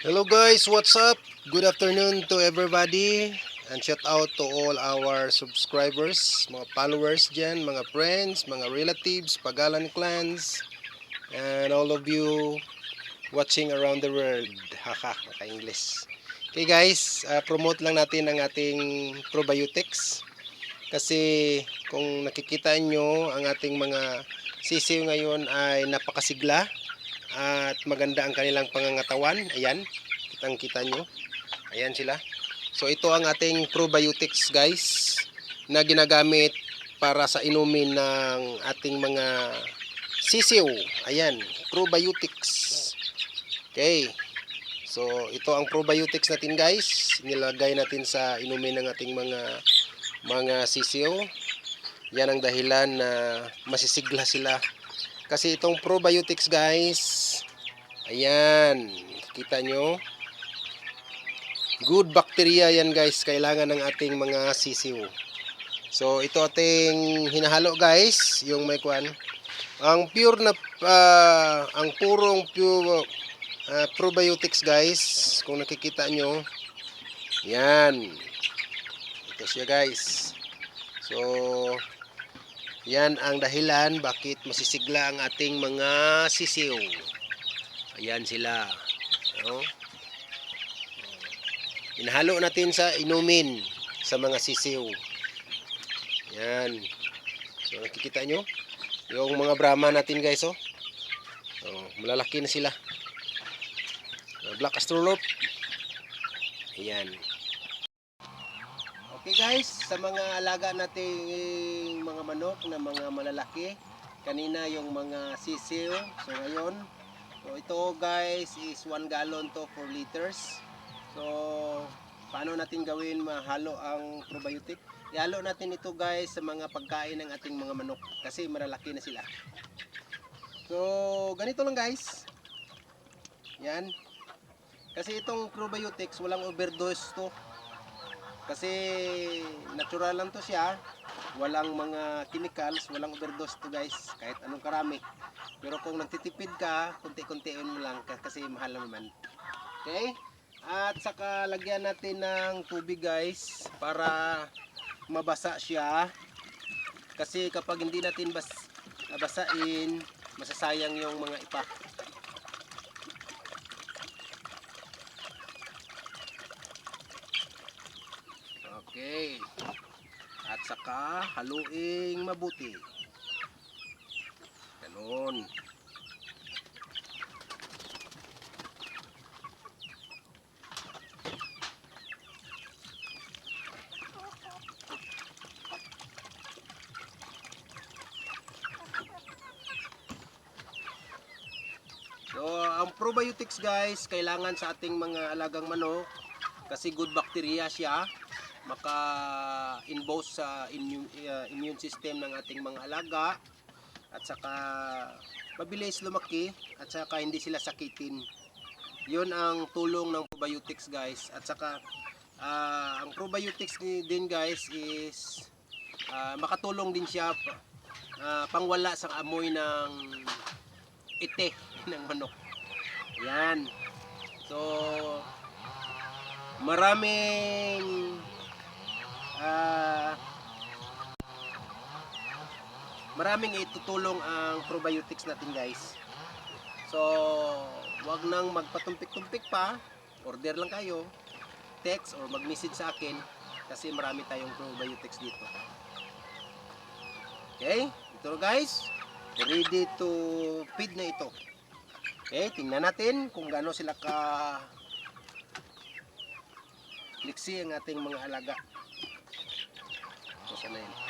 Hello guys, what's up? Good afternoon to everybody and shout out to all our subscribers, mga followers dyan, mga friends, mga relatives, pagalan clans, and all of you watching around the world. Haha, naka-English. Okay guys, uh, promote lang natin ang ating probiotics. Kasi kung nakikita nyo, ang ating mga sisiw ngayon ay napakasigla at maganda ang kanilang pangangatawan. Ayan, kitang kita nyo. Ayan sila. So ito ang ating probiotics guys na ginagamit para sa inumin ng ating mga sisiw. Ayan, probiotics. Okay. So ito ang probiotics natin guys. Nilagay natin sa inumin ng ating mga mga sisiw. Yan ang dahilan na masisigla sila kasi itong probiotics guys, ayan, kita nyo. Good bacteria yan guys, kailangan ng ating mga sisiw. So ito ating hinahalo guys, yung may kwan. Ang pure na, ah, ang purong pure ah, probiotics guys, kung nakikita nyo, yan. Ito siya guys. So, yan ang dahilan bakit masisigla ang ating mga sisiw. Ayan sila. No? Inahalo natin sa inumin sa mga sisiw. Yan. So nakikita nyo? Yung mga brahma natin guys oh. oh malalaki na sila. Black astrolop. Ayan. Okay guys, sa mga alaga nating mga manok na mga malalaki, kanina yung mga sisiw. So ngayon, so ito guys is 1 gallon to 4 liters. So paano natin gawin mahalo ang probiotic? Ihalo natin ito guys sa mga pagkain ng ating mga manok kasi malalaki na sila. So ganito lang guys. Yan. Kasi itong probiotics walang overdose to. Kasi natural lang to siya. Walang mga chemicals, walang overdose to guys. Kahit anong karami. Pero kung nagtitipid ka, kunti-kuntiin mo lang ka- kasi mahal naman. Okay? At saka lagyan natin ng tubig guys para mabasa siya. Kasi kapag hindi natin bas basain, masasayang yung mga ipa. Okay. At saka haluing mabuti. Ganun. So, ang probiotics guys, kailangan sa ating mga alagang manok kasi good bacteria siya maka-inbose sa immune, uh, immune system ng ating mga alaga at saka mabilis lumaki at saka hindi sila sakitin. Yun ang tulong ng probiotics guys at saka ah, ang probiotics din guys is ah, makatulong din siya ah, pangwala sa amoy ng ite ng manok. Yan. So, maraming maraming itutulong ang probiotics natin guys. So, wag nang magpatumpik-tumpik pa. Order lang kayo. Text or mag-message sa akin kasi marami tayong probiotics dito. Okay? Ito guys. Ready to feed na ito. Okay, tingnan natin kung gaano sila ka liksi ang ating mga alaga. So, sana yun.